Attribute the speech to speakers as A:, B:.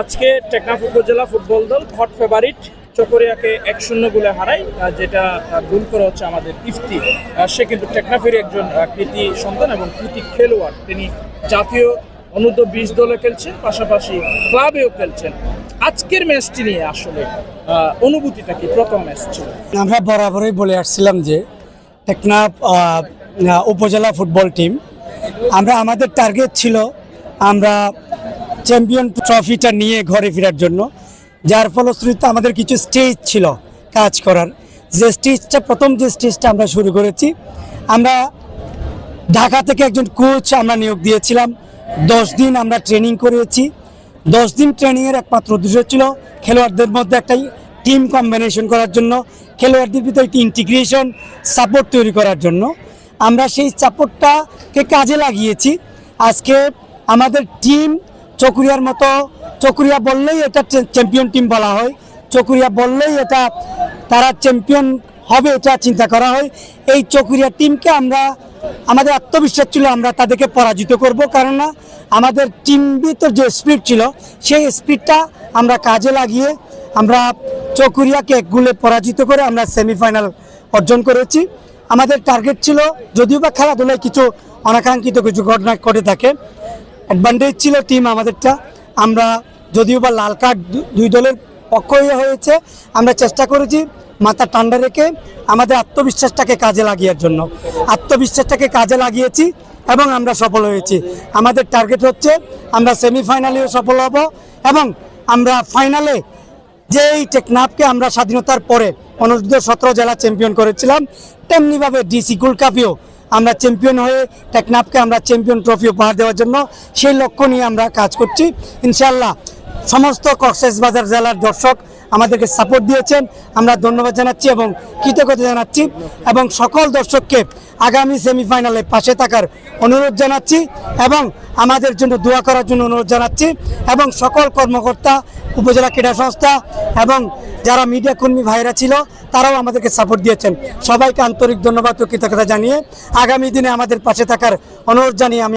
A: আজকে টেকনাফ উপজেলা ফুটবল দল হট ফেভারিট চকরিয়াকে এক শূন্য গোলে আহ, যেটা গোল করা হচ্ছে আমাদের ইফতি। সে কিন্তু টেকনাফের একজন কৃতি সন্তান এবং কৃতি খেলোয়াড়। তিনি জাতীয় অনূর্ধ্ব বিশ দলে খেলছেন পাশাপাশি ক্লাবেও খেলছেন। আজকের ম্যাচটি নিয়ে আসলে অনুভূতিটা কি? প্রথম ম্যাচ ছিল।
B: আমরা বরাবরই বলে আসছিলাম যে টেকনাফ উপজেলা ফুটবল টিম। আমরা আমাদের টার্গেট ছিল আমরা চ্যাম্পিয়ন ট্রফিটা নিয়ে ঘরে ফেরার জন্য, যার ফলশ্রুতিতে আমাদের কিছু স্টেজ ছিল কাজ করার। যে স্টেজটা প্রথম যে স্টেজটা আমরা শুরু করেছি, আমরা ঢাকা থেকে একজন কোচ আমরা নিয়োগ দিয়েছিলাম। দশ দিন আমরা ট্রেনিং করিয়েছি। দশ দিন ট্রেনিংয়ের একমাত্র উদ্দেশ্য ছিল খেলোয়াড়দের মধ্যে একটাই টিম কম্বিনেশন করার জন্য, খেলোয়াড়দের ভিতরে একটি ইন্টিগ্রেশন সাপোর্ট তৈরি করার জন্য। আমরা সেই সাপোর্টটাকে কাজে লাগিয়েছি। আজকে আমাদের টিম চকুরিয়ার মতো, চকুরিয়া বললেই এটা চ্যাম্পিয়ন টিম বলা হয়। চকুরিয়া বললেই এটা তারা চ্যাম্পিয়ন হবে, এটা চিন্তা করা হয়। এই চকুরিয়া টিমকে আমরা, আমাদের আত্মবিশ্বাস ছিল, আমরা তাদেরকে পরাজিত করব। কারণ না আমাদের টিম ভিতর যে স্পিড ছিল, সেই স্পিডটা আমরা কাজে লাগিয়ে আমরা চকুরিয়াকে এক গুলে পরাজিত করে আমরা সেমিফাইনাল অর্জন করেছি। আমাদের টার্গেট ছিল, যদিও বা খেলাধুলায় কিছু অনাকাঙ্ক্ষিত কিছু ঘটনা ঘটে থাকে। অ্যাডভান্টেজ ছিল টিম আমাদেরটা। আমরা যদিও বা লাল কার্ড দুই দলের পক্ষ হয়ে হয়েছে, আমরা চেষ্টা করেছি মাথা ঠান্ডা রেখে আমাদের আত্মবিশ্বাসটাকে কাজে লাগিয়ার জন্য। আত্মবিশ্বাসটাকে কাজে লাগিয়েছি এবং আমরা সফল হয়েছি। আমাদের টার্গেট হচ্ছে আমরা সেমিফাইনালেও সফল হব এবং আমরা ফাইনালে যেই টেকনাফকে আমরা স্বাধীনতার পরে অনূর্ধ্ব সতেরো জেলা চ্যাম্পিয়ন করেছিলাম, তেমনিভাবে ডিসি গোল্ড কাপেও আমরা চ্যাম্পিয়ন হয়ে টেকনাফকে আমরা চ্যাম্পিয়ন ট্রফি উপহার দেওয়ার জন্য সেই লক্ষ্য নিয়ে আমরা কাজ করছি। ইনশাল্লাহ সমস্ত কক্সবাজার জেলার দর্শক আমাদেরকে সাপোর্ট দিয়েছেন। আমরা ধন্যবাদ জানাচ্ছি এবং কৃতজ্ঞতা জানাচ্ছি এবং সকল দর্শককে আগামী সেমিফাইনালে পাশে থাকার অনুরোধ জানাচ্ছি এবং আমাদের জন্য দোয়া করার জন্য অনুরোধ জানাচ্ছি এবং সকল কর্মকর্তা, উপজেলা ক্রীড়া সংস্থা এবং যারা মিডিয়া কর্মী ভাইরা ছিল, তারাও আমাদেরকে সাপোর্ট দিয়েছেন। সবাইকে আন্তরিক ধন্যবাদ ও কৃতজ্ঞতা জানিয়ে আগামী দিনে আমাদের পাশে থাকার অনুরোধ জানিয়ে আমি